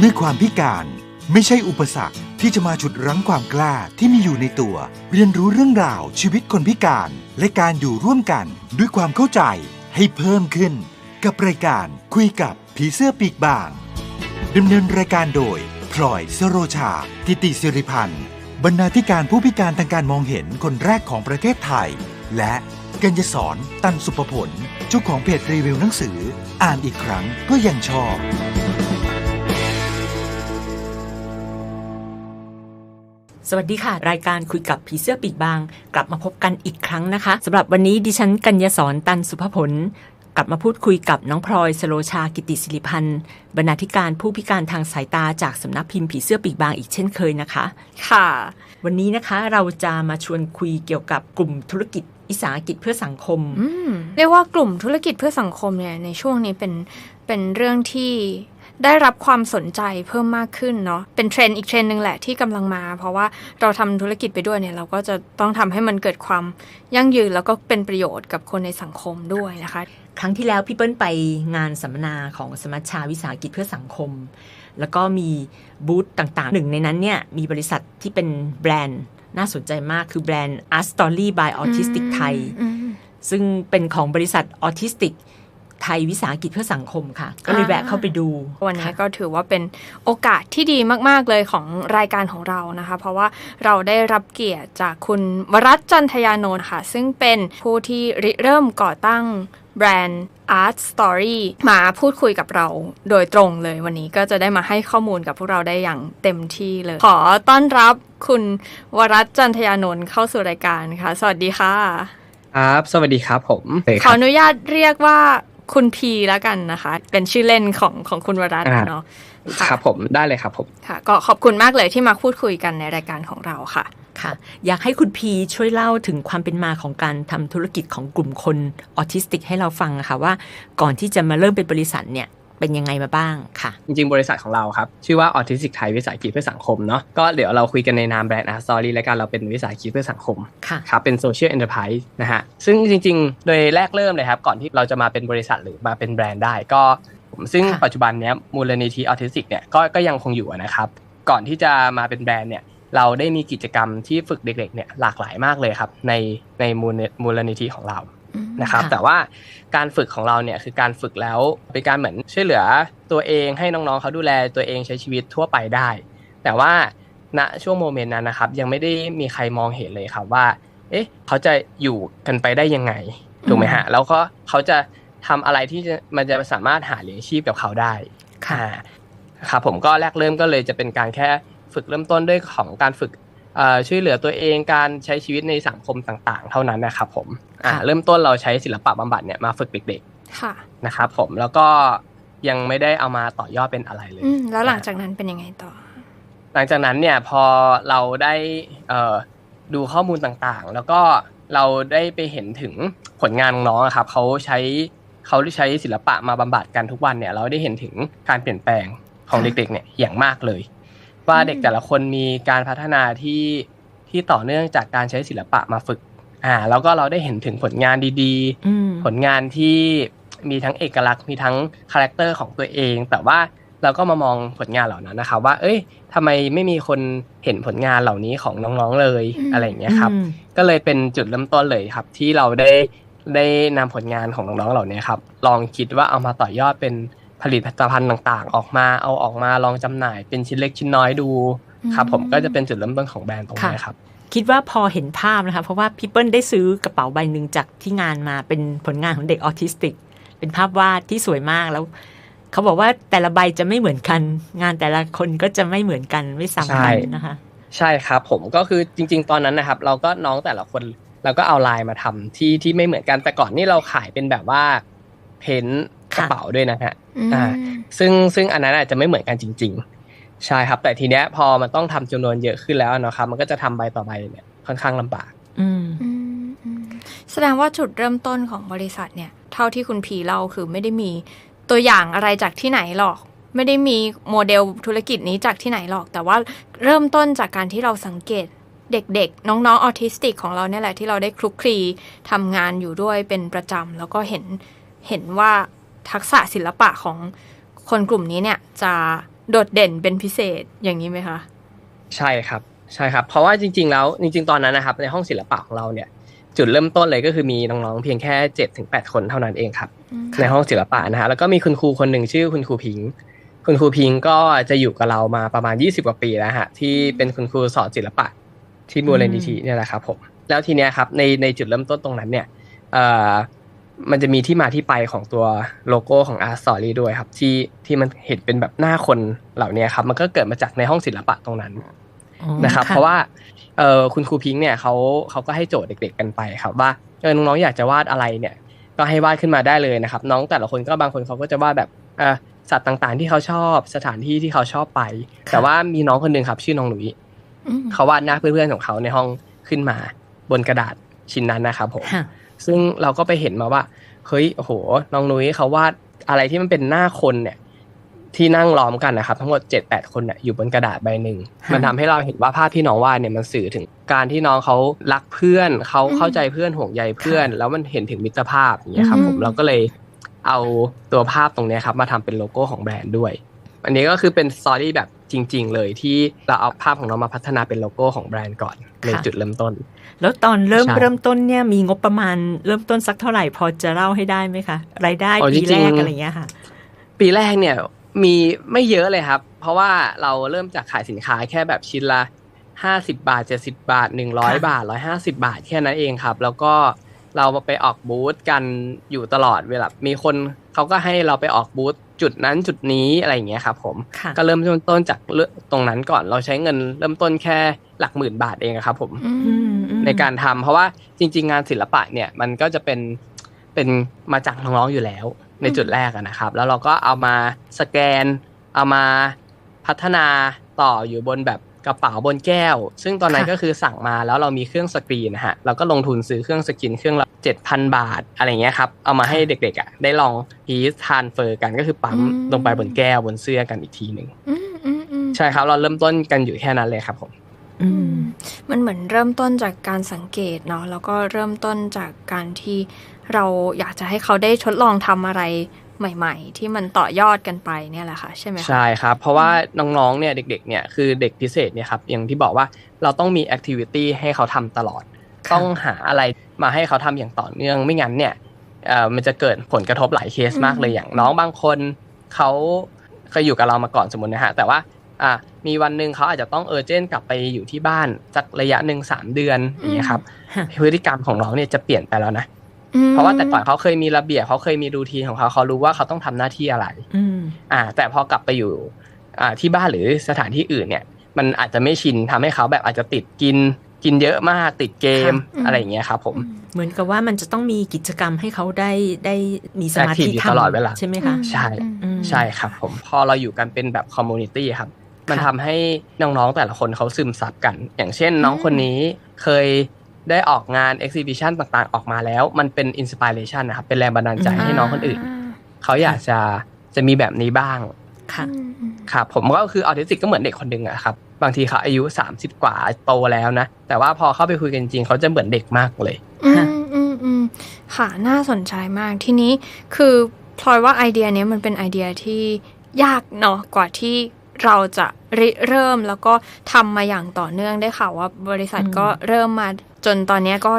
เมื่อความพิการไม่ใช่อุปสรรคที่จะมาฉุดรั้งความกล้าที่มีอยู่ในตัว เรียนรู้เรื่องราวชีวิตคนพิการ และการอยู่ร่วมกันด้วยความเข้าใจให้เพิ่มขึ้น กับรายการคุยกับผีเสื้อปีกบางดำเนินรายการโดยพลอยสโรชากิติสิริพันธ์บรรณาธิการผู้พิการทางการมองเห็นคนแรกของประเทศไทย และกัญญสอนตันสุภผลเจ้าของเพจรีวิวหนังสือ อ่านอีกครั้งก็ยังชอบ สวัสดีค่ะ รายการคุยกับผีเสื้อปีกบาง กลับมาพบกันอีกครั้งนะคะสำหรับวันนี้ดิฉันกัญญาสอนตันสุภผลกลับมาพูดคุยกับน้องพลอยสโลชากิติศิริพันธ์บรรณาธิการผู้พิการทางสายตาจากสำนักพิมพ์ผีเสื้อปีกบางอีกเช่นเคยนะคะ ค่ะ วันนี้นะคะเราจะมาชวนคุยเกี่ยวกับกลุ่มธุรกิจอิสาหกิจเพื่อสังคมอืมเรียกว่ากลุ่มธุรกิจเพื่อสังคมเนี่ยในช่วงนี้เป็นเป็นเรื่องที่ ได้รับความสนใจเพิ่มมากขึ้นเนาะเป็นเทรนด์อีกเทรนด์หนึ่งแหละที่กำลังมา เพราะว่าเราทำธุรกิจไปด้วยเนี่ยเราก็จะต้องทำให้มันเกิดความยั่งยืนแล้วก็เป็นประโยชน์กับคนในสังคมด้วยนะคะ ครั้งที่แล้วพี่เปิ้ลไปงานสัมมนาของสมัชชาวิสาหกิจเพื่อสังคม แล้วก็มีบูธต่างๆ หนึ่งในนั้นเนี่ยมีบริษัทที่เป็นแบรนด์น่าสนใจมากคือแบรนด์ Art Story by Autistic ไทยอืมซึ่งเป็นของบริษัทออทิสติก ไทยวิสาหกิจเพื่อสังคมค่ะ ก็เลยอ่าแวะเข้าไปดู วันนี้ค่ะก็ถือว่าเป็นโอกาสที่ดีมาก ๆ เลยของรายการของเรานะคะ เพราะว่าเราได้รับเกียรติจากคุณวรัตน์จันทยานนท์ค่ะ ซึ่งเป็นผู้ที่ริเริ่มก่อตั้งแบรนด์ Art Story มาพูดคุยกับเราโดยตรงเลยวันนี้ก็จะได้มาให้ข้อมูลกับพวกเราได้อย่างเต็มที่เลย ขอต้อนรับคุณวรัตน์จันทยานนท์เข้าสู่รายการค่ะ สวัสดีค่ะ ครับ สวัสดีครับผมขออนุญาตเรียกว่า คุณพีแล้วกันนะคะ เป็นชื่อเล่นของของคุณวรัตน์อ่าเนาะครับผมได้เลยครับผมค่ะ ก็ขอบคุณมากเลยที่มาพูดคุยกันในรายการของเราค่ะค่ะ อยากให้คุณพีช่วยเล่าถึงความเป็นมาของการทำธุรกิจของกลุ่มคนออทิสติกให้เราฟังนะคะว่าก่อนที่จะมาเริ่มเป็นบริษัทเนี่ย เป็นยังไงมาบ้างค่ะ จริงๆ บริษัทของเราครับ ชื่อว่า Autistic Thai วิสาหกิจเพื่อสังคมเนาะก็เดี๋ยวเราคุยกันในนามแบรนด์ Art Story และกันเราเป็นวิสาหกิจเพื่อสังคมค่ะครับเป็น Social Enterprise นะฮะซึ่งจริง ๆ โดยแรกเริ่มเลยครับ ก่อนที่เราจะมาเป็นบริษัทหรือมาเป็นแบรนด์ได้ก็ผมซึ่งค่ะปัจจุบันเนี้ยมูลนิธิ Autistic เนี่ยก็ก็ยังคงอยู่นะครับก่อนที่จะมาเป็นแบรนด์เนี่ยเราได้มีกิจกรรมที่ฝึกเด็กๆเนี่ยหลากหลายมากเลยครับในในมูลมูลนิธิของเรา นะครับค่ะแต่ว่าการฝึกของเราเนี่ยคือการฝึกแล้วเป็นการเหมือนช่วยเหลือตัวเองให้น้องๆเขาดูแลตัวเองใช้ชีวิตทั่วไปได้ แต่ว่าณช่วงโมเมนต์นั้นนะครับ ยังไม่ได้มีใครมองเห็นเลยครับว่า เอ๊ะ เขาจะอยู่กันไปได้ยังไงถูกไหมฮะแล้วก็เขาจะทำอะไรที่จะมันจะสามารถหาเลี้ยงชีพกับเขาได้ค่ะอ่าครับผมก็แรกเริ่มก็เลยจะเป็นการแค่ฝึกเริ่มต้นด้วยของการฝึกเอ่อ ช่วยเหลือตัวเองการใช้ชีวิตในสังคมต่าง ๆ เท่านั้นนะครับผมอ่าค่ะเริ่มต้นเราใช้ศิลปะบำบัดเนี่ยมาฝึกเด็กค่ะๆนะครับผมแล้วก็ยังไม่ได้เอามาต่อยอดเป็นอะไรเลยอืมแล้วหลังจากนั้นเป็นยังไงต่อ หลังจากนั้นเนี่ยพอเราได้เอ่อดูข้อมูลต่างๆ แล้วก็เราได้ไปเห็นถึงผลงานน้องๆอะครับเขาใช้เขาใช้ศิลปะมาบำบัดกันทุกวันเนี่ย เราได้เห็นถึงการเปลี่ยนแปลงของค่ะเด็กๆเนี่ยอย่างมากเลย ว่าเด็กแต่ละคนมีการพัฒนาที่ที่ต่อเนื่องจากการใช้ศิลปะมาฝึก อ่า แล้วก็เราได้เห็นถึงผลงานดีอืมๆผลงานที่มีทั้งเอกลักษณ์มีทั้งคาแรคเตอร์ของตัวเอง แต่ว่าเราก็มามองผลงานเหล่านั้นนะครับ ว่า เอ้ยทำไมไม่มีคนเห็นผลงานเหล่านี้ของน้องๆเลยอืมอะไรอย่างเงี้ยครับอืมก็เลยเป็นจุดเริ่มต้นเลยครับ ที่เราได้ได้นำผลงานของน้องๆเหล่านี้ครับ ลองคิดว่าเอามาต่อยอดเป็น ผลิตภัณฑ์ต่างๆ ออกมาเอาออกมาลองจำหน่าย เป็นชิ้นเล็กชิ้นน้อยดูครับผมก็จะเป็นจุดเริ่มต้นของแบรนด์ตรงนี้ครับคิดว่าพอเห็นภาพนะคะเพราะว่าพี่เปิ้ลได้ซื้อกระเป๋าใบหนึ่งจากที่งานมาเป็นผลงานของเด็กออทิสติก เป็นภาพวาดที่สวยมากแล้ว เขาบอกว่าแต่ละใบจะไม่เหมือนกัน งานแต่ละคนก็จะไม่เหมือนกันไม่ซ้ำกันใช่นะคะใช่ครับผมก็คือจริง ๆ ตอนนั้นนะครับ เราก็น้องแต่ละคนเราก็เอาลายมาทำที่ที่ไม่เหมือนกันแต่ก่อนนี่เราขายเป็นแบบว่า เพ้นท์กระเป๋าด้วยนะฮะ อืมอ่า ซึ่งซึ่งอันนั้นอาจจะไม่เหมือนกันจริง ๆ ใช่ครับ แต่ทีเนี้ยพอมันต้องทำจำนวนเยอะขึ้นแล้วนะครับ มันก็จะทำใบต่อใบเนี่ยค่อนข้างลำบากอืมอืมอืมแสดงว่าจุดเริ่มต้นของบริษัทเนี่ย เท่าที่คุณพีเล่าคือไม่ได้มีตัวอย่างอะไรจากที่ไหนหรอก ไม่ได้มีโมเดลธุรกิจนี้จากที่ไหนหรอก แต่ว่าเริ่มต้นจากการที่เราสังเกตเด็กๆ น้องๆออทิสติกของเราเนี่ยแหละที่เราได้คลุกคลีทำงานอยู่ด้วยเป็นประจำแล้วก็เห็นเห็นว่า ทักษะศิลปะของคนกลุ่มนี้เนี่ยจะโดดเด่นเป็นพิเศษอย่างนี้ไหมคะ ใช่ครับใช่ครับ เพราะว่าจริง ๆ แล้วจริง ๆ ตอนนั้นนะครับ ในห้องศิลปะของเราเนี่ย จุดเริ่มต้นเลยก็คือมีน้องๆเพียงแค่7จ็ถึงแคนเท่านั้นเองครับ ในห้องศิลปะนะฮะแล้วก็มีคุณครูคนหนึ่งชื่อคุณครูพิงค์คุณครูพิงค์ก็จะอยู่กับเรามาประมาณ20กว่าปีแล้วฮะที่เป็นคุณครูสอนศิลปะที่มูลนิธิเนี่ยแหละครับผมแล้วทีเนี้ยครับในในจุดเริ่มต้นตรงนั้นเนี่ยเอ่อ มันจะมีที่มาที่ไปของตัวโลโก้ของ Art Story ด้วยครับ ที่ที่มันเห็นเป็นแบบหน้าคนเหล่านี้ครับ มันก็เกิดมาจากในห้องศิลปะตรงนั้นอ๋อนะครับ เพราะว่าเออคุณครูพิงค์เนี่ยเขาเขาก็ให้โจทย์เด็ก ๆ กันไปครับ ว่าเออน้องๆอยากจะวาดอะไรเนี่ย ก็ให้วาดขึ้นมาได้เลยนะครับ น้องแต่ละคนก็บางคนเขาก็จะวาดแบบเออสัตว์ต่างๆ ที่เขาชอบสถานที่ที่เขาชอบไป แต่ว่ามีน้องคนหนึ่งครับ ชื่อน้องหลุยอืมเขาวาดหน้าเพื่อนๆของเขาในห้องขึ้นมา บนกระดาษชิ้นนั้นนะครับผมค่ะ ซึ่งเราก็ไปเห็นมาว่า เฮ้ยโอ้โหน้องนุ้ยเขาวาดอะไรที่มันเป็นหน้าคนเนี่ย ที่นั่งล้อมกันนะครับ ทั้งหมดเจ็ดแปดคนเนี่ยอยู่บนกระดาษใบหนึ่งฮะมันทำให้เราเห็นว่าภาพที่น้องวาดเนี่ยมันสื่อถึงการที่น้องเขารักเพื่อนเขาเข้าใจเพื่อนห่วงใยเพื่อน แล้วมันเห็นถึงมิตรภาพอย่างเงี้ยครับ ผมเราก็เลยเอาตัวภาพตรงเนี้ยครับ มาทำเป็นโลโก้ของแบรนด์ด้วย อันนี้ก็คือเป็นสตอรี่แบบจริง ๆ เลยที่เราเอาภาพของน้องมาพัฒนาเป็นโลโก้ของแบรนด์ก่อนในจุดเริ่มต้น แล้วตอนเริ่มใช่เริ่มต้นเนี่ยมีงบประมาณเริ่มต้นสักเท่าไหร่พอจะเล่าให้ได้ไหมคะรายได้อ๋อปีจริแรงกๆอะไรเงี้ยค่ะ ปีแรกเนี่ยมีไม่เยอะเลยครับ เพราะว่าเราเริ่มจากขายสินค้าแค่แบบชิ้นละห้าสิบาทเจ็ดสิบาทหนึ่งร้อยค่ะบาทร้อยห้าสิบาทแค่นั้นเองครับ แล้วก็เราไปออกบูธกันอยู่ตลอดเวลา มีคนเขาก็ให้เราไปออกบูธ จุดนั้นจุดนี้อะไรอย่างเงี้ยครับผมค่ะก็เริ่มต้นจากเรื่องตรงนั้นก่อนเราใช้เงินเริ่มต้นแค่หลักหมื่นบาทเองอะครับผมอือืมมอืมในการทำเพราะว่าจริง ๆ งานศิลปะเนี่ยมันก็จะเป็นเป็นมาจากน้องๆอยู่แล้ว ในจุดแรกอะนะครับ แล้วเราก็เอามาสแกน เอามาพัฒนาต่ออยู่บนแบบกระเป๋าบนแก้ว ซึ่งตอนนั้นค่ะก็คือสั่งมาแล้วเรามีเครื่องสกรีนนะฮะเราก็ลงทุนซื้อเครื่องสกรีนเครื่องละ เจ็ดพันบาทอะไรเงี้ยครับ เอามาให้เด็กๆอะได้ลองพีซทานเฟอร์กันก็คือปั๊มลงไปบนแก้วบนเสื้อกันอีกทีหนึ่งอืมอืมอืมใช่ครับ เราเริ่มต้นกันอยู่แค่นั้นเลยครับผมอืมมันเหมือนเริ่มต้นจากการสังเกตเนาะแล้วก็เริ่มต้นจากการที่เราอยากจะให้เขาได้ทดลองทำอะไรใหม่ ๆ ที่มันต่อยอดกันไปเนี่ยแหละค่ะใช่ไหมคะใช่ครับ เพราะว่าน้องๆเนี่ยเด็ก ๆ เนี่ยคือเด็กพิเศษเนี่ยครับอย่างที่บอกว่าเราต้องมีแอคทิวิตี้ให้เขาทำตลอดค่ะ ต้องหาอะไรมาให้เขาทำอย่างต่อเนื่องไม่งั้นเนี่ยเอ่อมันจะเกิดผลกระทบหลายเคสมากเลยอย่างน้องบางคนเขาเคยอยู่กับเรามาก่อนสมมตินะฮะแต่ว่าอะมีวันหนึ่งเขาอาจจะต้องเออเจนกลับไปอยู่ที่บ้านสักระยะหนึ่งสามเดือนอย่างเงี้ยครับค่ะพฤติกรรมของน้องเนี่ยจะเปลี่ยนไปแล้วนะอืมเพราะว่าแต่ก่อนเขาเคยมีระเบียบเขาเคยมีรูทีนของเขาเขารู้ว่าเขาต้องทำหน้าที่อะไรอืมอ่า แต่พอกลับไปอยู่อ่าที่บ้านหรือสถานที่อื่นเนี่ย มันอาจจะไม่ชินทำให้เขาแบบอาจจะติดกิน กินเยอะมากติดเกมค่ะอะไรอย่างเงี้ยครับผม เหมือนกับว่ามันจะต้องมีกิจกรรมให้เขาได้ได้มีสมาธิ Active อยู่ทำตลอดเวลาใช่ไหมคะใช่อืมใช่ครับผมพอเราอยู่กันเป็นแบบคอมมูนิตี้ครับ มันทำให้น้องๆแต่ละคนเขาซึมซับกัน อย่างเช่นน้องคนนี้เคยได้ออกงานเอ็กซิบิชันต่างๆ ออกมาแล้ว มันเป็นอินสปิเรชันนะครับเป็นแรงบันดาลใจให้น้องคนอื่น เขาอยากจะจะมีแบบนี้บ้าง ค่ะอืมอืมครับผมก็คือออทิสติกก็เหมือนเด็กคนหนึ่งอะครับ บางทีเขาอายุ 30 กว่าโตแล้วนะ แต่ว่าพอเข้าไปคุยกันจริงเขาจะเหมือนเด็กมากเลยอืมอืมอืมค่ะ น่าสนใจมากทีนี้คือพลอยว่าไอเดียเนี้ยมันเป็นไอเดียที่ยากเนาะกว่าที่เราจะริเริ่มแล้วก็ทำมาอย่างต่อเนื่องได้ค่ะว่าบริษัทอืมก็เริ่มมาจนตอนเนี้ยก็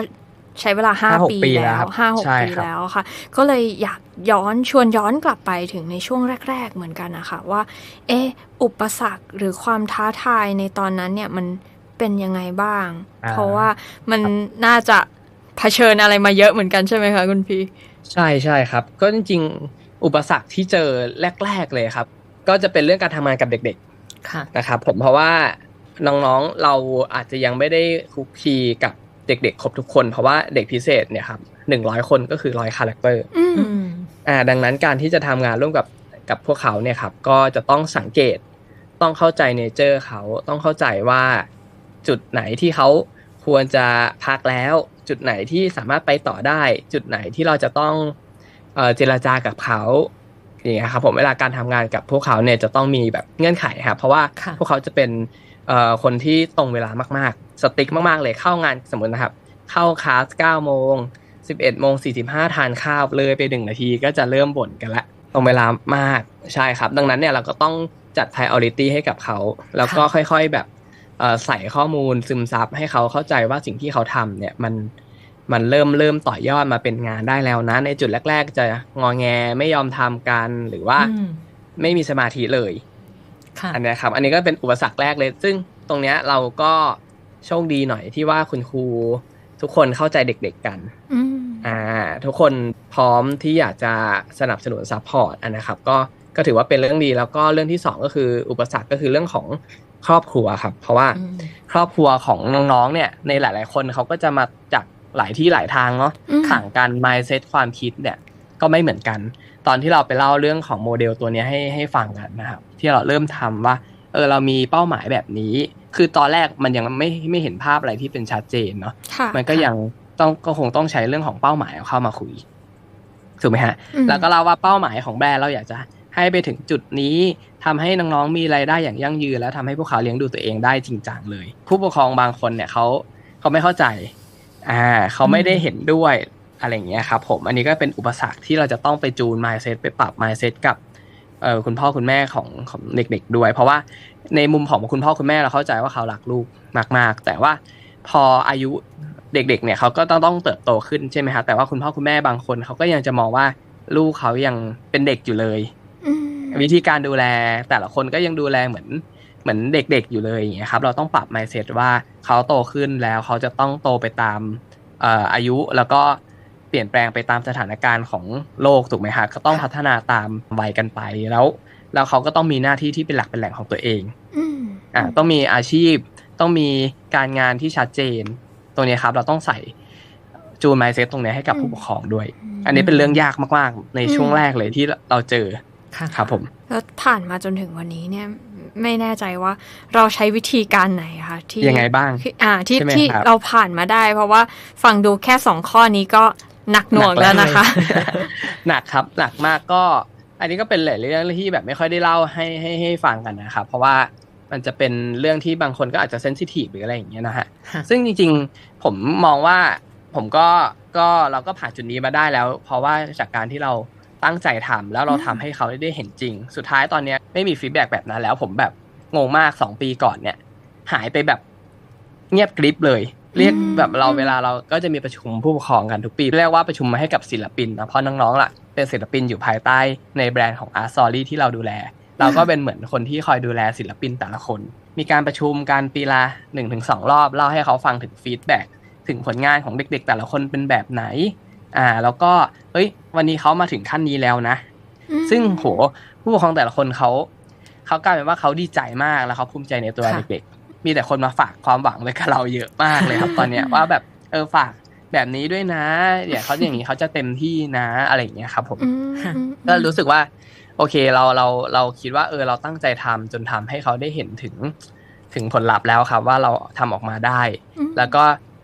ใช้เวลาห้าห5กปีปีแล้แล้ววครับห้าหกใช่ปีครับแล้วค่ะ ก็เลยอยาก ย้อนชวนย้อนกลับไปถึงในช่วงแรก ๆ เหมือนกันนะคะว่า เอะอุปสรรคหรือความท้าทายในตอนนั้นเนี่ยมันเป็นยังไงบ้างอ่าเพราะว่ามันน่าจะเผชิญอะไรมาเยอะเหมือนกันใช่ไหมคะคุณพีใช่ใช่ครับ ก็จริงๆ อุปสรรคที่เจอแรก ๆเลยครับ ก็จะเป็นเรื่องการทำงานกับเด็กค่ะๆนะครับผมเพราะว่าน้องๆเราอาจจะยังไม่ได้คุกคีกับเด็กๆครบทุกคน เพราะว่าเด็กพิเศษเนี่ยครับ หนึ่งร้อยคนก็คือร้อยคาแรคเตอร์อืมอืมอ่า ดังนั้นการที่จะทำงานร่วมกับกับพวกเขาเนี่ยครับ ก็จะต้องสังเกต ต้องเข้าใจเนเจอร์เขาต้องเข้าใจว่าจุดไหนที่เขาควรจะพักแล้ว จุดไหนที่สามารถไปต่อได้ จุดไหนที่เราจะต้องเอ่อเจรจากับเขาอย่างเงี้ยครับผมเวลาการทำงานกับพวกเขาเนี่ยจะต้องมีแบบเงื่อนไขครับเพราะว่าค่ะพวกเขาจะเป็นเอ่อคนที่ตรงเวลามากๆ สติ๊กมาก ๆ เลยเข้างานสมมตินะครับ เข้าคลาส9โมง 11โมง45ทานข้าวเลยไปหนึ่งนาทีก็จะเริ่มบ่นกันละตรงเวลามากใช่ครับ ดังนั้นเนี่ยเราก็ต้องจัด priority ให้กับเขา แล้วก็ค่อยๆแบบเอ่อใส่ข้อมูลซึมซับให้เขาเข้าใจว่าสิ่งที่เขาทำเนี่ยมันมันเริ่มเริ่มต่อยอดมาเป็นงานได้แล้วนะ ในจุดแรก ๆ จะงอแงไม่ยอมทำกันหรือว่าอืมไม่มีสมาธิเลยค่ะอันเนี้ยครับ อันนี้ก็เป็นอุปสรรคแรกเลย ซึ่งตรงเนี้ยเราก็โชคดีหน่อยที่ว่าคุณครูทุกคนเข้าใจเด็ก ๆกัน อืมอ่าทุกคนพร้อมที่อยากจะสนับสนุนซัพพอร์ตอันนะครับก็ก็ถือว่าเป็นเรื่องดีแล้วก็เรื่องที่สองก็คืออุปสรรคก็คือเรื่องของครอบครัวครับ เพราะว่าอืมครอบครัวของน้องๆเนี่ยในหลาย ๆ คนเขาก็จะมาจากหลายที่หลายทางเนาะอืมต่างกัน mindset ความคิดเนี่ยก็ไม่เหมือนกัน ตอนที่เราไปเล่าเรื่องของโมเดลตัวเนี้ยให้ให้ฟังกันนะครับที่เราเริ่มทำว่าเออเรามีเป้าหมายแบบนี้ คือตอนแรกมันยังไม่ไม่เห็นภาพอะไรที่เป็นชัดเจนเนาะค่ะมันก็ยัง ต้องก็คงต้องใช้เรื่องของเป้าหมายเอาเข้ามาคุยถูกไหมฮะอืมแล้วก็เล่าว่าเป้าหมายของแบรนด์เราอยากจะให้ไปถึงจุดนี้ทำให้น้องๆมีรายได้อย่างยั่งยืน แล้วทำให้พวกเขาเลี้ยงดูตัวเองได้จริงจังเลย ผู้ปกครองบางคนเนี่ยเขาเขาไม่เข้าใจ อ่าเขาไม่ได้เห็นด้วยอะไรอย่างเงี้ยครับผมอันนี้ก็เป็นอุปสรรคที่เราจะต้องไปจูน mindset ไปปรับ mindset กับเอ่อคุณพ่อคุณแม่ของของเด็กๆด้วย เพราะว่าในมุมของคุณพ่อคุณแม่เราเข้าใจว่าเขารักลูกมาก ๆ แต่ว่าพออายุ เด็กๆเนี่ยเขาก็ต้องต้องเติบโตขึ้นใช่ไหมครับแต่ว่าคุณพ่อคุณแม่บางคนเขาก็ยังจะมองว่าลูกเขายังเป็นเด็กอยู่เลยอืมวิธีการดูแลแต่ละคนก็ยังดูแลเหมือนเหมือนเด็กๆอยู่เลยอย่างเงี้ยครับ เราต้องปรับ mindset ว่าเขาโตขึ้นแล้วเขาจะต้องโตไปตามเอ่ออายุแล้วก็เปลี่ยนแปลงไปตามสถานการณ์ของโลกถูกไหมฮะก็ต้องพัฒนาตามวัยกันไปแล้ว แล้วเขาก็ต้องมีหน้าที่ที่เป็นหลักเป็นแหล่งของตัวเองอืมอะต้องมีอาชีพ ต้องมีการงานที่ชัดเจน ตรงเนี้ยครับ เราต้องใส่จูน mindset ตรงเนี้ยให้กับผู้ปกครองด้วย อันนี้เป็นเรื่องยากมากๆ ในช่วงแรกเลยที่เราเจอค่ะครับผม แล้วผ่านมาจนถึงวันนี้เนี่ยไม่แน่ใจว่าเราใช้วิธีการไหนคะที่ยังไงบ้างที่อ่าที่ใช่ไหมที่ครับเราผ่านมาได้ เพราะว่าฟังดูแค่สองข้อนี้ก็หนักหน่วงแล้วนะคะ หนักครับหนักมากก็ อันนี้ก็เป็นหลายเรื่องที่แบบไม่ค่อยได้เล่าให้ให้ให้ฟังกันนะครับเพราะว่า มันจะเป็นเรื่องที่บางคนก็อาจจะเซนซิทีฟหรืออะไรอย่างเงี้ยนะฮะค่ะซึ่งจริงๆผมมองว่าผมก็ก็เราก็ผ่านจุดนี้มาได้แล้ว เพราะว่าจากการที่เราตั้งใจทำแล้วเราทำให้เขาได้เห็นจริง สุดท้ายตอนเนี้ยไม่มีฟีดแบ็กแบบนั้นแล้ว ผมแบบงงมากสองปีก่อนเนี่ย หายไปแบบเงียบกริบเลย เรียกอืมแบบเราเวลาเราก็จะมีประชุมผู้ปกครองกันทุกปี เรียกว่าประชุมมาให้กับศิลปินนะเพราะน้องๆล่ะเป็นศิลปินอยู่ภายใต้ในแบรนด์ของ Art Story ที่เราดูแล เราก็เป็นเหมือนคนที่คอยดูแลศิลปินแต่ละคน มีการประชุมการปีละหนึ่งถึงสองรอบเล่าให้เขาฟังถึงฟีดแบ็กถึงผลงานของเด็ก ๆ แต่ละคนเป็นแบบไหน อ่า แล้วก็เอ้ย วันนี้เขามาถึงขั้นนี้แล้วนะอืมซึ่งโหผู้ปกครองแต่ละคนเขาเขากลายเป็นว่าเขาดีใจมากแล้วเขาภูมิใจในตัวค่ะเด็กๆ มีแต่คนมาฝากความหวังไว้กับเราเยอะมากเลยครับตอนเนี้ยว่าแบบเออฝากแบบนี้ด้วยนะเดี๋ยวเขาอย่างนี้เขาจะเต็มที่นะอะไรอย่างเงี้ยครับ ผมอืมค่ะอืมก็รู้สึกว่า โอเคเราเราเราคิดว่าเออเราตั้งใจทำจนทำให้เขาได้เห็นถึงถึงผลลัพธ์แล้วครับ ว่าเราทำออกมาได้อืมแล้วก็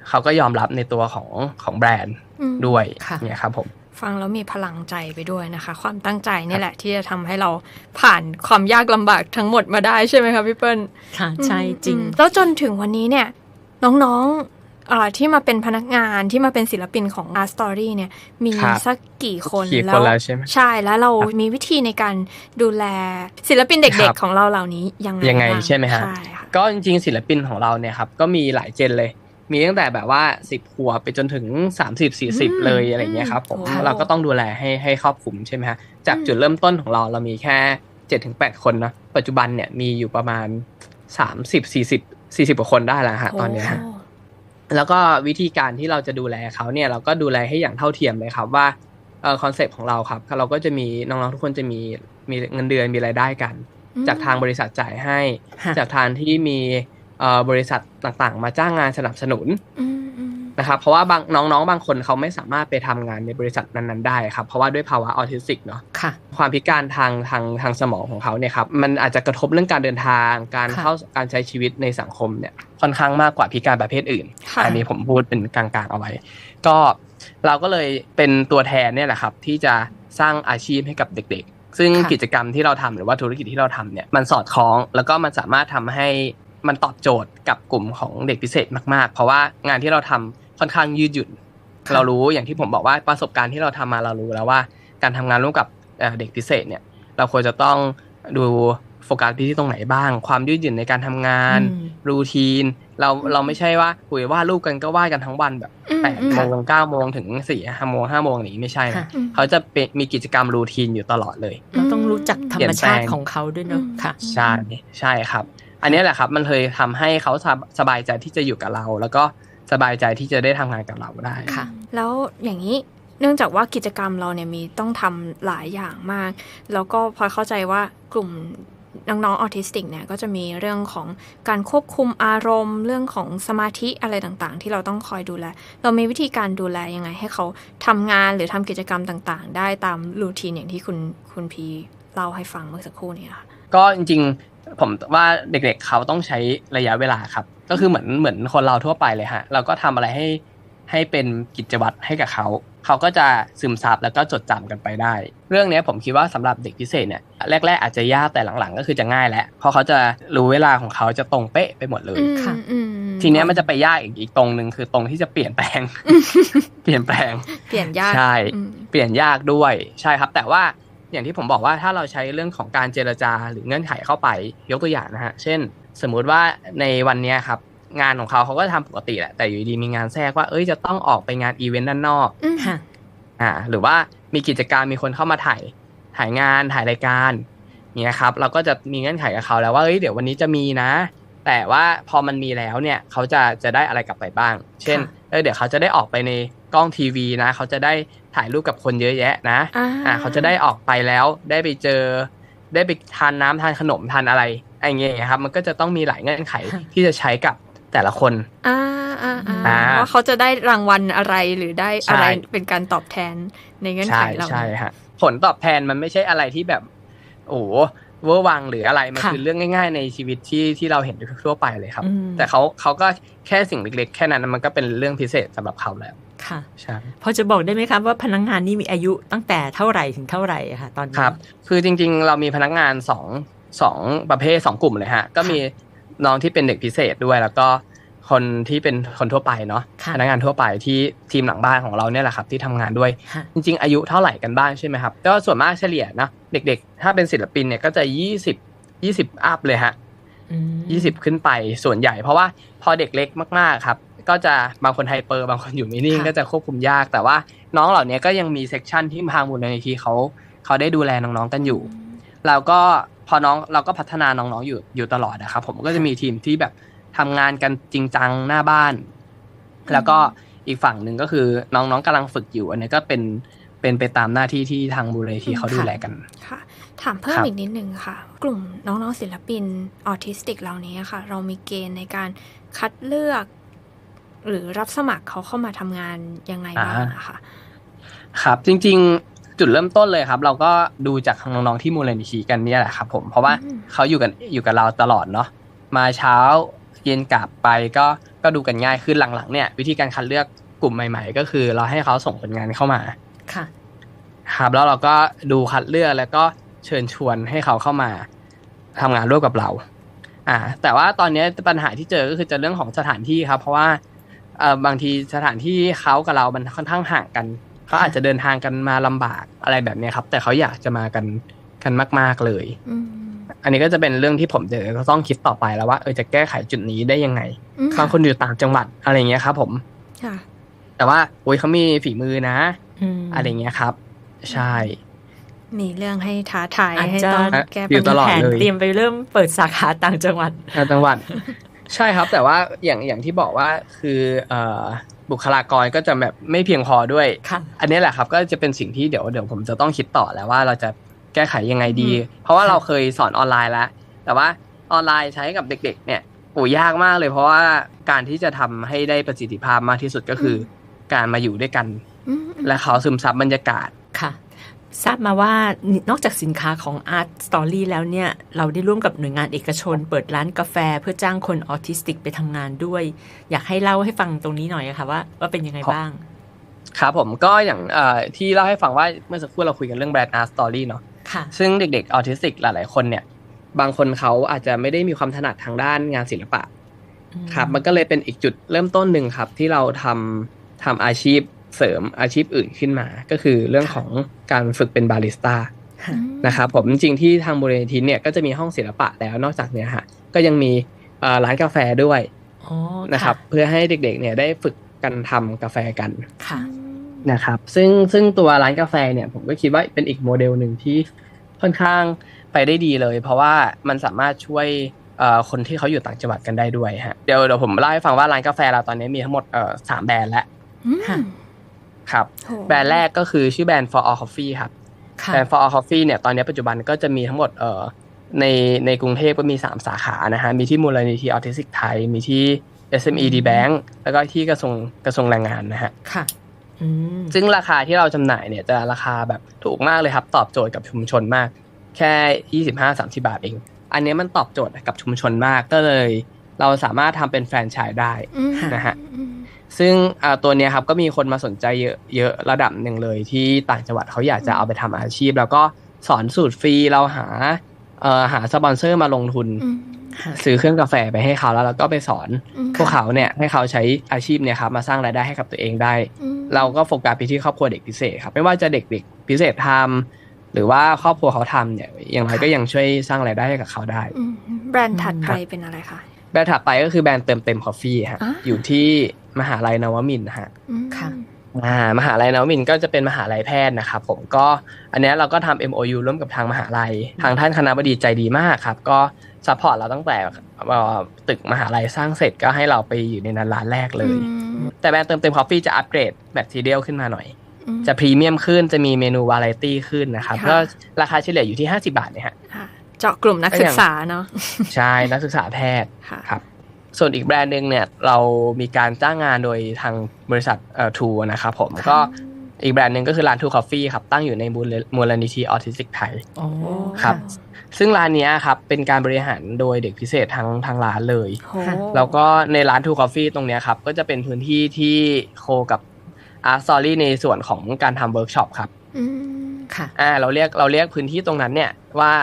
เขาก็ยอมรับในตัวของของแบรนด์อืมด้วยค่ะเนี่ยครับผมฟังแล้วมีพลังใจไปด้วยนะคะ ความตั้งใจนี่แหละที่จะทำให้เราผ่านความยากลำบากทั้งหมดมาได้ใช่ไหมคะพี่เปิ้ลค่ะใช่จริงอืมแล้วจนถึงวันนี้เนี่ย น้องๆเอ่อ ที่มาเป็นพนักงานที่มาเป็นศิลปินของ Art Story เนี่ย มีครับสักกี่คนกี่คนแล้วใช่ไหมใช่แล้วเราครับมีวิธีในการดูแลศิลปินเด็ครักบๆของเราเหล่านี้ยังไงยังไงบ้าใช่ไหมฮะใช่ค่ะก็จริงๆศิลปินของเราเนี่ยครับก็มีหลายเจนเลย มีตั้งแต่แบบว่าสิบขวบไปจนถึงสามสิบสี่สิบอืมเลยอะไรเงี้ยครับผมโอ้เราก็ต้องดูแลให้ให้ครอบคลุมใช่ไหมฮะจากอืมจุดเริ่มต้นของเราเรามีแค่เจ็ดถึงแปดคนนะปัจจุบันเนี่ยมีอยู่ประมาณสามสิบสี่สิบสี่สิบกว่าคนได้แล้วฮะตอนเนี้ยฮะโแล้วก็วิธีการที่เราจะดูแลเขาเนี่ยเราก็ดูแลให้อย่างเท่าเทียมเลยครับว่าเออคอนเซปต์ของเราครับ เราก็จะมีน้องๆทุกคนจะมีมีเงินเดือนมีรายได้กันอืมจากทางบริษัทจ่ายให้ค่ะจากทางที่มีเอ่อบริษัทต่างๆ มาจ้างงานสนับสนุนอืมอืม นะครับเพราะว่าบางน้องๆ บางคนเขาไม่สามารถไปทำงานในบริษัทนั้นๆได้ครับเพราะว่าด้วยภาวะออทิสติกเนาะค่ะความพิการทางทางทางสมองของเขาเนี่ยครับมันอาจจะกระทบเรื่องการเดินทาง การค่ะเข้าการใช้ชีวิตในสังคมเนี่ยค่อนข้างมากกว่าพิการประเภทอื่นค่ะอันนี้ผมพูดเป็นกลางๆเอาไว้ ก็เราก็เลยเป็นตัวแทนเนี่ยแหละครับที่จะสร้างอาชีพให้กับเด็กๆ ซึ่งค่ะกิจกรรมที่เราทำหรือว่าธุรกิจที่เราทำเนี่ยมันสอดคล้องแล้วก็มันสามารถทำให้มันตอบโจทย์กับกลุ่มของเด็กพิเศษมากๆ เพราะว่างานที่เราทำ ค่อนข้างยืดหยุ่นค่ะเรารู้อย่างที่ผมบอกว่าประสบการณ์ที่เราทำมาเรารู้แล้วว่า การทำงานร่วมกับเอ่อเด็กพิเศษเนี่ย เราควรจะต้องดูโฟกัสไปที่ตรงไหนบ้าง ความยืดหยุ่นในการทำงานอืมรูทีน เราเราไม่ใช่ว่าคุยวาดรูปกันก็วาดกันทั้งวันแบบอืมแปดอืมโมงเก้าโมงถึงสี่ห้าโมงห้าโมงอย่างนี้ไม่ใช่ค่ะนะเขาจะเป็นมีกิจกรรมรูทีนอยู่ตลอดเลยเราต้องรู้จักธรรมชาติเปลี่ยนแปลงของเขาด้วยเนอะอืมค่ะใช่ใช่ครับ อันนี้แหละครับ มันเลยทำให้เขาสบสบายใจที่จะอยู่กับเรา แล้วก็ สบายใจที่จะได้ทำงานกับเราได้ค่ะ แล้วอย่างนี้เนื่องจากว่ากิจกรรมเราเนี่ยมีต้องทำหลายอย่างมาก แล้วก็พอเข้าใจว่ากลุ่มน้องๆออทิสติกเนี่ยก็จะมีเรื่องของการควบคุมอารมณ์ เรื่องของสมาธิอะไรต่างๆ ที่เราต้องคอยดูแล เรามีวิธีการดูแลยังไง ให้เขาทำงานหรือทำกิจกรรมต่างๆ ได้ตามรูทีนอย่างที่คุณคุณพีเล่าให้ฟังเมื่อสักครู่นี้ค่ะก็จริงๆ ผมว่าเด็กๆเขาต้องใช้ระยะเวลาครับ ก็คือเหมือนเหมือนคนเราทั่วไปเลยฮะ เราก็ทำอะไรให้ให้เป็นกิจวัตรให้กับเขาเขาก็จะซึมซับแล้วก็จดจำกันไปได้ เรื่องเนี้ยผมคิดว่าสำหรับเด็กพิเศษเนี่ยแรก ๆ อาจจะยากแต่หลังๆ ก็คือจะง่ายแล้วเพราะเขาจะรู้เวลาของเขาจะตรงเป๊ะไปหมดเลยค่ะอืมทีเนี้ยมันจะไปยากอีกอีกตรงหนึ่งคือตรงที่จะเปลี่ยนแปลง เปลี่ยนแปลง เปลี่ยนยากใช่อืมเปลี่ยนยากด้วยใช่ครับ แต่ว่า อย่างที่ผมบอกว่าถ้าเราใช้เรื่องของการเจรจาหรือเงื่อนไขเข้าไปยกตัวอย่างนะฮะเช่น สมมุติว่าในวันเนี้ยครับงานของเขาเขาก็ทำปกติแหละแต่อยู่ดีมีงานแทรกว่าเอ้ยจะต้องออกไปงานอีเวนต์ด้านนอกอืมค่ะอ่า หรือว่ามีกิจการมีคนเข้ามาถ่ายถ่ายงานถ่ายรายการเนี่ยครับ เราก็จะมีเงื่อนไขกับเขาแล้วว่าเอ้ยเดี๋ยววันนี้จะมีนะ แต่ว่าพอมันมีแล้วเนี่ยเขาจะจะได้อะไรกลับไปบ้าง เช่นค่ะเออเดี๋ยวเขาจะได้ออกไปใน กล้องทีวีนะ เขาจะได้ถ่ายรูปกับคนเยอะแยะนะอ่าอ่าเขาจะได้ออกไปแล้วได้ไปเจอ ได้ไปทานน้ำทานขนมทานอะไรอะไรเงี้ยครับ มันก็จะต้องมีหลายเงื่อนไขค่ะที่จะใช้กับแต่ละคนอ่าอ่าอ่าอ่าว่าเขาจะได้รางวัลอะไรหรือได้อะไรใช่เป็นการตอบแทนในเงื่อนใช่ไขเราใช่ฮะผลตอบแทนมันไม่ใช่อะไรที่แบบโอ้โห เวอร์วังหรืออะไรมันค่ะคือเรื่องง่าย ๆ ในชีวิตที่ที่เราเห็นทั่วไปเลยครับอืมแต่เขาเขาก็แค่สิ่งเล็กๆ แค่นั้นมันก็เป็นเรื่องพิเศษสำหรับเขาแล้วค่ะใช่พอจะบอกได้ไหมครับว่าพนักงานนี่มีอายุตั้งแต่เท่าไหร่ถึงเท่าไหร่อะค่ะตอนนี้ครับ คือจริง ๆ เรามีพนักงานสองสองประเภทสองกลุ่มเลยฮะก็มีน้องที่เป็นเด็กพิเศษด้วยแล้วก็ คนที่เป็นคนทั่วไปเนาะค่ะพนักงานทั่วไปที่ทีมหลังบ้านของเราเนี่ยแหละครับที่ทำงานด้วยค่ะจริง ๆ อายุเท่าไหร่กันบ้างใช่ไหมครับก็ส่วนมากเฉลี่ยนะเด็ก ๆ ถ้าเป็นศิลปินเนี่ยก็จะยี่สิบยี่สิบอัพเลยฮะอืมยี่สิบขึ้นไปส่วนใหญ่เพราะว่าพอเด็กเล็กมากๆครับ ก็จะบางคนไฮเปอร์บางคนอยู่ไม่นิ่งค่ะก็จะควบคุมยาก แต่ว่าน้องเหล่านี้ก็ยังมีเซกชันที่ทางมูลนิธิเขาเขาได้ดูแลน้องๆกันอยู่เราก็พอน้องเราก็พัฒนาน้องๆอยู่อยู่ตลอดนะครับ ผมก็จะมีทีมที่แบบ ทำงานกันจริงจังหน้าบ้าน แล้วก็อีกฝั่งหนึ่งก็คือน้องๆกำลังฝึกอยู่ อันนี้ก็เป็นเป็นไปตามหน้าที่ที่ทางมูลนิธิเขาดูแลกันค่ะ ถามเพิ่มครับอีกนิดนึงค่ะ กลุ่มน้องๆศิลปินออทิสติกเหล่านี้ค่ะ เรามีเกณฑ์ในการคัดเลือก หรือรับสมัครเขาเข้ามาทำงานยังไงบ้างอะคะครับจริง ๆ จุดเริ่มต้นเลยครับ เราก็ดูจากทางน้องๆที่มูลนิธิกันเนี่ยแหละครับ ผมเพราะว่าอืมเขาอยู่กันอยู่กับเราตลอดเนาะมาเช้า เย็นกลับไปก็ก็ดูกันง่ายขึ้นหลังๆเนี่ย วิธีการคัดเลือกกลุ่มใหม่ ๆ ก็คือเราให้เขาส่งผลงานเข้ามาค่ะครับแล้วเราก็ดูคัดเลือกแล้วก็เชิญชวนให้เขาเข้ามาทำงานร่วมกับเรา อ่า แต่ว่าตอนนี้ปัญหาที่เจอก็คือจะเรื่องของสถานที่ครับ เพราะว่าเอ่อบางทีสถานที่เขากับเรามันค่อนข้างห่างกันเขาอาจจะเดินทางกันมาลำบากอะไรแบบเนี้ยครับ แต่เขาอยากจะมากันกันมาก ๆเลย อืมอันนี้ก็จะเป็นเรื่องที่ผมเดี๋ยวจะต้องคิดต่อไปแล้วว่าเออจะแก้ไขจุดนี้ได้ยังไงอืมบางคนอยู่ต่างจังหวัดอะไรเงี้ยครับ ผมค่ะแต่ว่าโอ้ยเขามีฝีมือนะอืมอะไรเงี้ยครับ ใช่ มีเรื่องให้ท้าทายอาจให้จะต้องแก้อยู่ปัญตลอหาดแผนเลยเตรียมไปเริ่มเปิดสาขาต่างจังหวัดต่างจังหวัด ใช่ครับ แต่ว่าอย่างอย่างที่บอกว่าคือเอ่อบุคลากรก็จะแบบไม่เพียงพอด้วยค่ะอันนี้แหละครับ ก็จะเป็นสิ่งที่เดี๋ยวเดี๋ยวผมจะต้องคิดต่อแล้วว่าเราจะ แก้ไขยังไงดี เพราะว่าเราเคยสอนออนไลน์แล้ว แต่ว่าออนไลน์ใช้กับเด็ก ๆ เนี่ยโอ้ยากมากเลย เพราะว่าการที่จะทำให้ได้ประสิทธิภาพมากที่สุดก็คืออการมาอยู่ด้วยกันอืมและเขาซึมซับบรรยากาศค่ะทราบมาว่านอกจากสินค้าของ Art Story แล้วเนี่ย เราได้ร่วมกับหน่วยงานเอกชน เปิดร้านกาแฟเพื่อจ้างคนออทิสติกไปทำงานด้วย อยากให้เล่าให้ฟังตรงนี้หน่อยอะค่ะว่าว่าเป็นยังไงบ้าง ครับผมก็อย่างเอ่อที่เล่าให้ฟังว่าเมื่อสักครู่เราคุยกันเรื่องแบรนด์ Art Story เนาะค่ะ ซึ่งเด็กๆออทิสติกหลาย ๆ คนเนี่ย บางคนเขาอาจจะไม่ได้มีความถนัดทางด้านงานศิลปะ ครับ มันก็เลยเป็นอีกจุดเริ่มต้นหนึ่งครับ ที่เราทำทำอาชีพเสริมอาชีพอื่นขึ้นมา ก็คือเรื่องของการฝึกเป็นบาริสต้าค่ะนะครับผมจริงๆที่ทางมูลนิธิเนี่ยก็จะมีห้องศิลปะแล้วนอกจากเนี้ยฮะก็ยังมีเอ่อร้านกาแฟด้วยอ๋อนะครับ เพื่อให้เด็กๆเนี่ยได้ฝึกกันทำกาแฟกันค่ะ นะครับ ซึ่งซึ่งตัวร้านกาแฟเนี่ยผมก็คิดว่าเป็นอีกโมเดลหนึ่งที่ค่อนข้างไปได้ดีเลย เพราะว่ามันสามารถช่วยเอ่อคนที่เขาอยู่ต่างจังหวัดกันได้ด้วยฮะเดี๋ยวเดี๋ยวผมเล่าให้ฟังว่าร้านกาแฟเราตอนนี้มีทั้งหมดเอ่อสามแบรนด์แล้วอืมค่ะครับโหแบรนด์แรกก็คือชื่อแบรนด์ For All Coffee ครับค่ะแบรนด์ For All Coffee เนี่ยตอนนี้ปัจจุบันก็จะมีทั้งหมดเอ่อในในกรุงเทพก็มี 3 สาขานะฮะมีที่มูลนิธิออทิสติกไทย มีที่ SME D Bank แล้วก็ที่กระทรวงกระทรวงแรงงานนะฮะค่ะอืม ซึ่งราคาที่เราจำหน่ายเนี่ยจะราคาแบบถูกมากเลยครับ ตอบโจทย์กับชุมชนมาก แค่25-30บาทเอง อันเนี้ยมันตอบโจทย์กับชุมชนมากก็เลย เราสามารถทำเป็นแฟรนไชส์ได้อืมนะฮะอืมซึ่งอ่าตัวเนี้ยครับก็มีคนมาสนใจเยอะเยอะระดับหนึ่งเลยที่ต่างจังหวัดเขาอยากจะเอาไปทำอาชีพ แล้วก็สอนสูตรฟรีเราหาเอ่อหาสปอนเซอร์มาลงทุนอืมค่ะซื้อเครื่องกาแฟไปให้เขาแล้วเราก็ไปสอนอืมพวกเขาเนี่ยให้เขาใช้อาชีพเนี่ยครับมาสร้างรายได้ให้กับตัวเองได้อืม เราก็โฟกัสไปที่ครอบครัวเด็กพิเศษครับ ไม่ว่าจะเด็กๆพิเศษทำหรือว่าครอบครัวเขาทำเนี่ยอย่างไรก็ยังช่วยสร้างรายได้ให้กับเขาได้อืมแบรนด์ถัดไปเป็นอะไรคะแบรนด์ถัดไปก็คือแบรนด์เติมเต็มคอฟฟี่ฮะอ่าอยู่ที่มหาลัยนวมินทร์ฮะอืมค่ะอ่ามหาลัยนวมินทร์ก็จะเป็นมหาลัยแพทย์นะครับผมก็อันเนี้ยเราก็ทำ MOU ร่วมกับทางมหาลัย ทางท่านคณะบดีใจดีมากครับ ก็ ซัพพอร์ตเราตั้งแต่เอ่อตึกมหาลัยสร้างเสร็จก็ให้เราไปอยู่ในนั้นร้านแรกเลยอืมแต่แบรนด์เติมเต็มคอฟฟี่จะอัปเกรดแมททีเดียลขึ้นมาหน่อยอืมจะพรีเมียมขึ้นจะมีเมนูวาไรตี้ขึ้นนะครับค่ะก็ราคาเฉลี่ยอยู่ที่ 50 บาทเนี่ยฮะค่ะเจาะกลุ่มนักศึกษาเนาะใช่นักศึกษาแพทย์ค่ะครับส่วนอีกแบรนด์หนึ่งเนี่ยเรามีการจ้างงานโดยทางบริษัทเอ่อทูนะครับผมค่ะก็ อีกแบรนด์หนึ่งก็คือร้านทูคอฟฟี่ครับตั้งอยู่ในมูลมูลนิธิออทิสติกไทยอ๋อครับซึ่งร้านเนี้ยครับเป็นการบริหารโดยเด็กพิเศษทั้งทางร้านเลยโหแล้วก็ในร้านทูคอฟฟี่ตรงเนี้ยครับก็จะเป็นพื้นที่ที่โคกับอาร์ตสอรี่ในส่วนของการทำเวิร์กช็อปครับอืมค่ะอ่าเราเรียกเราเรียกพื้นที่ตรงนั้นเนี่ยว่า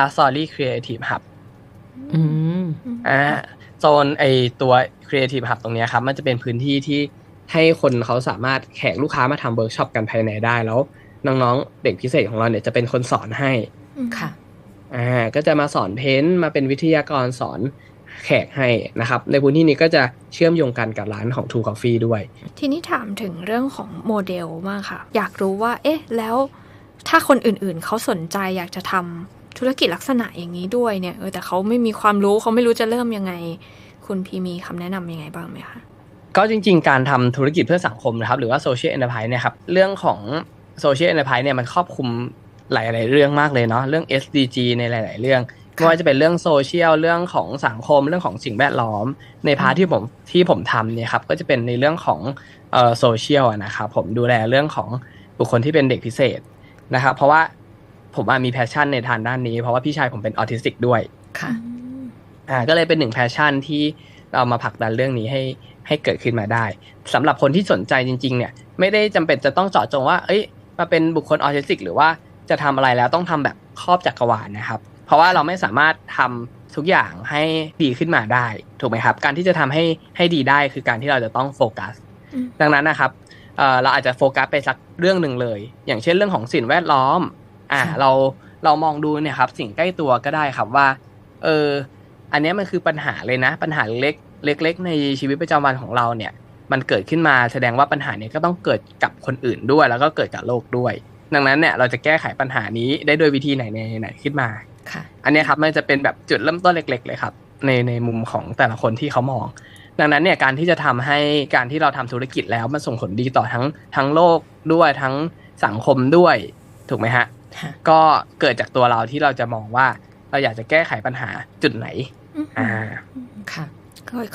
Art Story Creative Hub อืมอ่าโซนไอตัว Creative Hub ตรงเนี้ยครับมันจะเป็นพื้นที่ที่ ให้คนเขาสามารถแขกลูกค้ามาทำเวิร์กช็อปกันภายในได้แล้ว น้องๆ เด็กพิเศษของเราเนี่ยจะเป็นคนสอนให้ค่ะอ่าก็จะมาสอนเพ้นท์มาเป็นวิทยากรสอนแขกให้นะครับ ในพื้นที่นี้ก็จะเชื่อมโยงกันกับร้านของ Two Coffee ด้วย ทีนี้ถามถึงเรื่องของโมเดลมากค่ะ อยากรู้ว่า เอ๊ะ แล้วถ้าคนอื่นๆ เขาสนใจอยากจะทำธุรกิจลักษณะอย่างนี้ด้วยเนี่ยเออแต่เขาไม่มีความรู้เขาไม่รู้จะเริ่มยังไง คุณพีมีคำแนะนำยังไงบ้างไหมคะ ก็จริง ๆ การทำธุรกิจเพื่อสังคมนะครับ หรือว่าโซเชียล n อน r p r i s e เนี่ยครับ เรื่องของโซเชียล n อน r p r i s e เนี่ยมันครอบคลุมหลาย ๆ เรื่องมากเลยเนาะเรื่อง SDG ในหลาย ๆ เรื่องไม่ว่าจะเป็นเรื่องโซเชียลเรื่องของสังคมเรื่องของสิ่งแวดล้อม ในพาร์ทที่ผมที่ผมทำเนี่ยครับก็จะเป็นในเรื่องของเอ่อโซเชียลอะนะครับผมดูแลเรื่องของบุคคลที่เป็นเด็กพิเศษนะครับเพราะว่าผมอะมีแพชชั่นในทางด้านนี้ เพราะว่าพี่ชายผมเป็นออทิสติกด้วยค่ะอ่าก็เลยเป็นหนึ่งแพชชั่นที่เรามาผลักดันเรื่องนี้ให้ ให้เกิดขึ้นมาได้สำหรับคนที่สนใจจริง ๆ เนี่ย ไม่ได้จำเป็นจะต้องเจาะจงว่า เอ้ย มาเป็นบุคคลออทิสติก หรือว่าจะทำอะไรแล้วต้องทำแบบครอบจักรวาลนะครับ เพราะว่าเราไม่สามารถทำทุกอย่างให้ดีขึ้นมาได้ ถูกไหมครับ การที่จะทำให้ให้ดีได้คือการที่เราจะต้องโฟกัสอืมดังนั้นนะครับเอ่อเราอาจจะโฟกัสไปสักเรื่องหนึ่งเลย อย่างเช่นเรื่องของสิ่งแวดล้อม อ่าค่ะเราเรามองดูเนี่ยครับ สิ่งใกล้ตัวก็ได้ครับว่า เออ อันเนี้ยมันคือปัญหาเลยนะ ปัญหาเล็ก เล็ก ๆ ในชีวิตประจำวันของเราเนี่ย มันเกิดขึ้นมาแสดงว่าปัญหาเนี้ยก็ต้องเกิดกับคนอื่นด้วย แล้วก็เกิดกับโลกด้วย ดังนั้นเนี่ยเราจะแก้ไขปัญหานี้ได้โดยวิธีไหนในไหนขึ้นมาค่ะ อันเนี้ยครับมันจะเป็นแบบจุดเริ่มต้นเล็ก ๆ เลยครับ ในในมุมของแต่ละคนที่เขามอง ดังนั้นเนี่ยการที่จะทำให้การที่เราทำธุรกิจแล้วมันส่งผลดีต่อทั้งทั้งโลกด้วยทั้งสังคมด้วยถูกไหมฮะค่ะก็เกิดจากตัวเราที่เราจะมองว่า เราอยากจะแก้ไขปัญหาจุดไหนอ่าค่ะ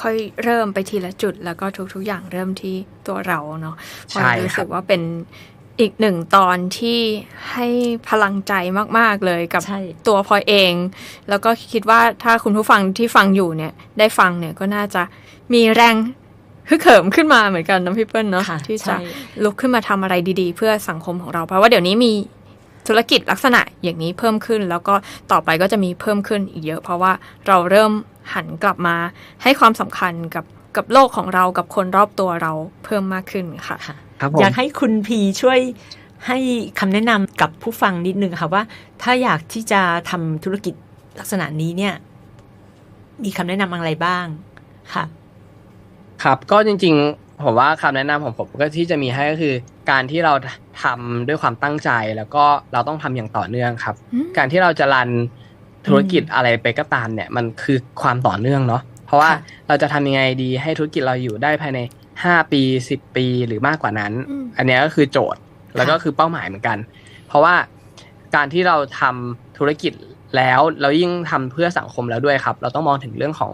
ค่อยๆเริ่มไปทีละจุด แล้วก็ทุกๆอย่างเริ่มที่ตัวเราเนาะใช่พอยรู้ครัสึบกว่าเป็นอีกหนึ่งตอนที่ให้พลังใจมาก ๆ เลยกับใช่ตัวพลอยเอง แล้วก็คิดว่าถ้าคุณผู้ฟังที่ฟังอยู่เนี่ย ได้ฟังเนี่ยก็น่าจะมีแรงฮึกเหิมขึ้นมาเหมือนกันนะพี่เปิ้ลเนาะค่ะที่จะใช่ลุกขึ้นมาทำอะไรดีๆ เพื่อสังคมของเรา เพราะว่าเดี๋ยวนี้มีธุรกิจลักษณะอย่างนี้เพิ่มขึ้น แล้วก็ต่อไปก็จะมีเพิ่มขึ้นอีกเยอะ เพราะว่าเราเริ่ม หันกลับมาให้ความสำคัญกับกับโลกของเรากับคนรอบตัวเราเพิ่มมากขึ้นค่ะค่ะครับผมอยากให้คุณพีช่วยให้คำแนะนำกับผู้ฟังนิดนึงค่ะว่า ถ้าอยากที่จะทำธุรกิจลักษณะนี้เนี่ย มีคำแนะนำอะไรบ้างค่ะ ครับก็จริง ๆ ผมว่าคำแนะนำของผมก็ที่จะมีให้ก็คือ การที่เราทำด้วยความตั้งใจแล้วก็เราต้องทำอย่างต่อเนื่องครับอืมการที่เราจะรัน ธุรกิจอะไรไปก็ตามเนี่ยมันคือความต่อเนื่องเนาะเพราะว่าค่ะเราจะทำยังไงดีให้ธุรกิจเราอยู่ได้ภายใน5ปี10ปีหรือมากกว่านั้นอืมอันเนี้ยก็คือโจทย์แล้วก็คือเป้าหมายเหมือนกัน เพราะว่าการที่เราทำธุรกิจแล้วเรายิ่งทำเพื่อสังคมแล้วด้วยครับ เราต้องมองถึงเรื่องของ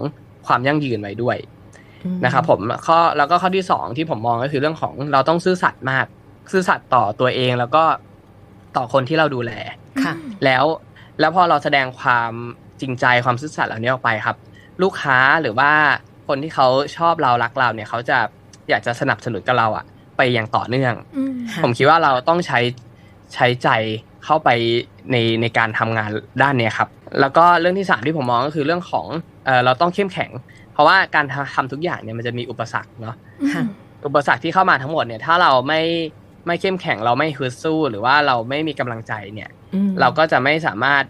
ความยั่งยืนไว้ด้วยอืมนะครับผมข้อแล้วก็ข้อที่สองที่ผมมองก็คือเรื่องของเราต้องซื่อสัตย์มาก ซื่อสัตย์ต่อตัวเองแล้วก็ต่อคนที่เราดูแลค่ะแล้ว แล้วพอเราแสดงความจริงใจความซื่อสัตย์เหล่านี้ออกไปครับ ลูกค้าหรือว่าคนที่เขาชอบเรารักเราเนี่ยเขาจะอยากจะสนับสนุนกับเราอะไปอย่างต่อเนื่องอืมค่ะผมคิดว่าเราต้องใช้ใช้ใจเข้าไปในในการทำงานด้านเนี้ยครับ แล้วก็เรื่องที่สามที่ผมมองก็คือเรื่องของเออเราต้องเข้มแข็ง เพราะว่าการทำทำทุกอย่างเนี่ยมันจะมีอุปสรรคเนาะค่ะอุปสรรคที่เข้ามาทั้งหมดเนี่ยถ้าเราไม่ ไม่เข้มแข็งเราไม่ฮึดสู้หรือว่าเราไม่มีกำลังใจเนี่ยอืมเราก็จะไม่สามารถ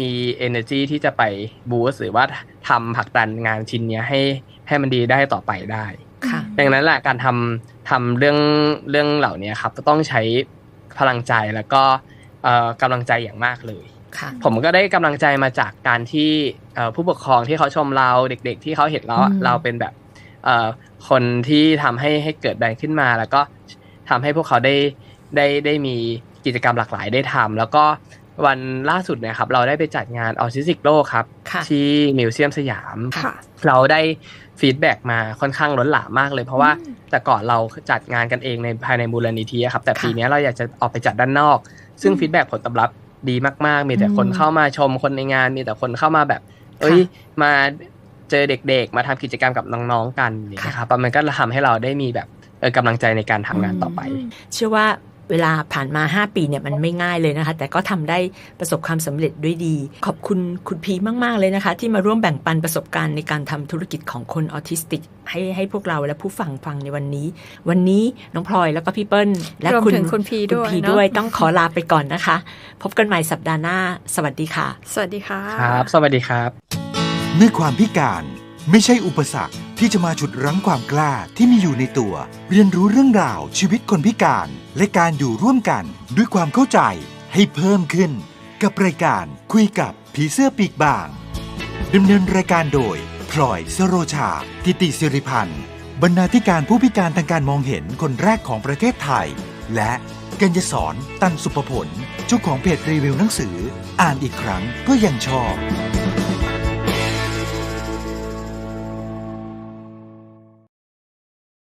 มี energy ที่จะไปบูสต์หรือว่าทำผลักดันงานชิ้นเนี้ยให้ให้มันดีได้ต่อไปได้ค่ะดังนั้นแหละการทำทำเรื่องเรื่องเหล่านี้ครับก็ต้องใช้พลังใจแล้วก็เอ่อกำลังใจอย่างมากเลยค่ะผมก็ได้กำลังใจมาจากการที่เอ่อผู้ปกครองที่เขาชมเราเด็ก ๆ ที่เขาเห็นเราอืมเราเป็นแบบเอ่อคนที่ทำให้ให้เกิดแบรนด์ขึ้นมา แล้วก็ ทำให้พวกเขาได้ได้ได้มีกิจกรรมหลากหลายได้ทำแล้วก็วันล่าสุดเนี่ยครับ เราได้ไปจัดงานออทิสติกโลกครับค่ะที่มิวเซียมสยามค่ะเราได้ฟีดแบ็กมาค่อนข้างล้นหลามมากเลย เพราะว่าอืมแต่ก่อนเราจัดงานกันเองในภายในมูลนิธิอะครับ แต่ค่ะปีนี้เราอยากจะออกไปจัดด้านนอก ซึ่งอืมฟีดแบ็กผลตอบรับดีมาก ๆ มีแต่คนอืมเข้ามาชมคนในงาน มีแต่คนเข้ามาแบบ เอ้ยมาเจอเด็กๆ มาทำกิจกรรมกับน้องๆกันอย่างเงี้ยครับมันก็ทำให้เราได้มีแบบเออ กำลังใจในการทำงานต่อไป เชื่อว่าเวลาผ่านมา 5 ปีเนี่ยมันไม่ง่ายเลยนะคะ แต่ก็ทำได้ประสบความสำเร็จด้วยดี ขอบคุณคุณพีมาก ๆ เลยนะคะ ที่มาร่วมแบ่งปันประสบการณ์ในการทำธุรกิจของคนออทิสติก ให้ให้พวกเราและผู้ฟังฟังในวันนี้ วันนี้น้องพลอยแล้วก็พี่เปิ้ล และรวมคุณถึงคุณพีด้วยพีเนอะด้วยต้องขอลาไปก่อนนะคะ พบกันใหม่สัปดาห์หน้า สวัสดีค่ะ สวัสดีค่ะครับ สวัสดีครับ เมื่อความพิการ ไม่ใช่อุปสรรคที่จะมาฉุดรั้งความกล้าที่มีอยู่ในตัว เรียนรู้เรื่องราวชีวิตคนพิการ และการอยู่ร่วมกันด้วยความเข้าใจให้เพิ่มขึ้น กับรายการคุยกับผีเสื้อปีกบางดำเนินรายการโดยพลอยสโรชากิติสิริพันธ์บรรณาธิการผู้พิการทางการมองเห็นคนแรกของประเทศไทย และกัญญสอนตันสุภผลเจ้าของเพจรีวิวหนังสือ อ่านอีกครั้งก็ยังชอบ